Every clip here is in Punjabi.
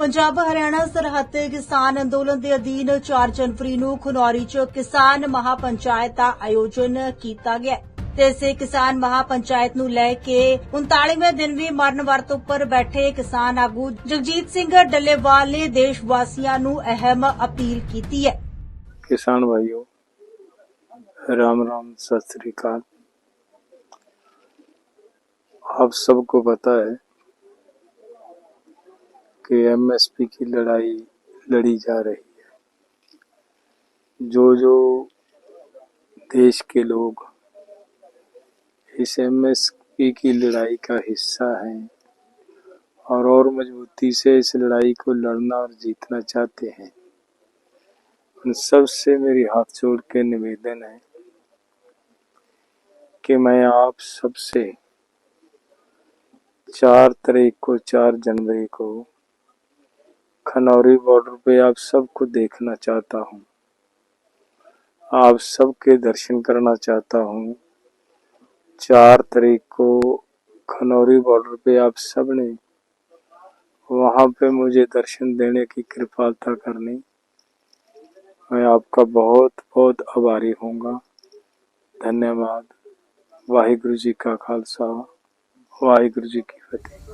ਪੰਜਾਬ ਹਰਿਆਣਾ ਸਰਹੱਦ ਤੇ ਕਿਸਾਨ ਅੰਦੋਲਨ ਦੇ ਅਧੀਨ 4 ਜਨਵਰੀ ਨੂੰ ਖਨੌਰੀ 'ਚ ਕਿਸਾਨ ਮਹਾਪੰਚਾਇਤ ਦਾ ਆਯੋਜਨ ਕੀਤਾ ਗਿਆ ਤੇ ਇਸੇ ਕਿਸਾਨ ਮਹਾਪੰਚਾਇਤ ਨੂੰ ਲੈ ਕੇ 39ਵੇਂ ਦਿਨ ਵੀ ਮਰਨ ਵਰਤ ਉੱਪਰ ਬੈਠੇ ਕਿਸਾਨ ਆਗੂ ਜਗਜੀਤ ਸਿੰਘ ਡੱਲੇਵਾਲ ਨੇ ਦੇਸ਼ ਵਾਸੀਆਂ ਨੂੰ ਅਹਿਮ ਅਪੀਲ ਕੀਤੀ ਹੈ किसान भाइयों राम राम सत श्री अकाल आप सबको पता है कि एमएसपी की लड़ाई लड़ी जा रही है। जो जो देश के लोग इस एमएसपी की लड़ाई का हिस्सा हैं और और मजबूती से इस लड़ाई को लड़ना और जीतना चाहते हैं, उन सबसे मेरी हाथ जोड़ के निवेदन है कि मैं आप सबसे चार तारीख को, चार जनवरी को खनौरी बॉर्डर पे आप सबको देखना चाहता हूँ। आप सबके दर्शन करना चाहता हूँ। चार तारीख को खनौरी बॉर्डर पे आप सबने वहाँ पे मुझे दर्शन देने की कृपालता करनी। मैं आपका बहुत बहुत आभारी होऊँगा। धन्यवाद। वाहिगुरु जी का खालसा। वाहिगुरु जी की फतेह।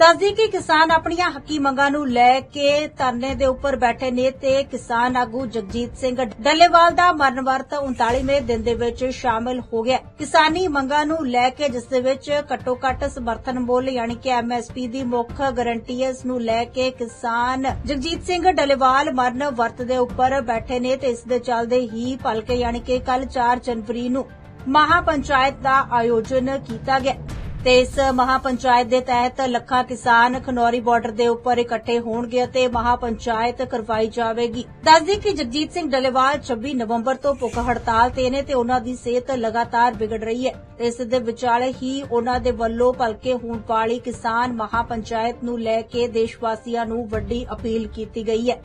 ਦੱਸਦੀ ਕਿ ਕਿਸਾਨ ਆਪਣੀਆਂ ਹੱਕੀ ਮੰਗਾਂ ਨੂੰ ਲੈ ਕੇ ਧਰਨੇ ਦੇ ਉੱਪਰ ਬੈਠੇ ਨੇ ਤੇ ਕਿਸਾਨ ਆਗੂ ਜਗਜੀਤ ਸਿੰਘ ਡੱਲੇਵਾਲ ਦਾ ਮਰਨ ਵਰਤ 39ਵੇਂ ਦਿਨ ਦੇ ਵਿੱਚ ਸ਼ਾਮਲ ਹੋ ਗਿਆ। ਕਿਸਾਨੀ ਮੰਗਾਂ ਨੂੰ ਲੈ ਕੇ ਜਿਸ ਦੇ ਵਿੱਚ ਘੱਟੋ ਘੱਟ ਸਮਰਥਨ ਮੁੱਲ ਯਾਨੀ ਕਿ ਐਮਐਸਪੀ ਦੀ ਮੁੱਖ ਗਰੰਟੀ ਨੂੰ ਲੈ ਕੇ ਕਿਸਾਨ ਜਗਜੀਤ ਸਿੰਘ ਡੱਲੇਵਾਲ ਮਰਨ ਵਰਤ ਦੇ ਉੱਪਰ ਬੈਠੇ ਨੇ ਤੇ ਇਸ ਦੇ ਚੱਲਦੇ ਹੀ ਭਲਕੇ ਯਾਨੀ ਕਿ ਕੱਲ 4 ਜਨਵਰੀ ਨੂੰ ਮਹਾਪੰਚਾਇਤ ਦਾ ਆਯੋਜਨ ਕੀਤਾ ਗਿਆ। ਤੇ ਇਸ ਮਹਾਪੰਚਾਇਤ ਦੇ ਤਹਿਤ ਲੱਖਾਂ ਕਿਸਾਨ ਖਨੌਰੀ ਬਾਰਡਰ ਦੇ ਉੱਪਰ ਇਕੱਠੇ ਹੋਣਗੇ ਅਤੇ ਮਹਾਪੰਚਾਇਤ ਕਰਵਾਈ ਜਾਵੇਗੀ। ਦੱਸਦੀ ਕਿ ਜਗਜੀਤ ਸਿੰਘ ਡਲੇਵਾਲ 26 ਨਵੰਬਰ ਤੋਂ ਭੁੱਖ ਹੜਤਾਲ ਤੇ ਨੇ ਤੇ ਉਹਨਾਂ ਦੀ ਸਿਹਤ ਲਗਾਤਾਰ ਵਿਗੜ ਰਹੀ ਹੈ। ਤੇ ਇਸ ਦੇ ਵਿਚਾਲੇ ਹੀ ਉਹਨਾਂ ਦੇ ਵੱਲੋਂ ਭਲਕੇ ਹੋਣ ਵਾਲੀ ਕਿਸਾਨ ਮਹਾਪੰਚਾਇਤ ਨੂੰ ਲੈ ਕੇ ਦੇਸ਼ ਵਾਸੀਆਂ ਨੂੰ ਵੱਡੀ ਅਪੀਲ ਕੀਤੀ ਗਈ ਹੈ।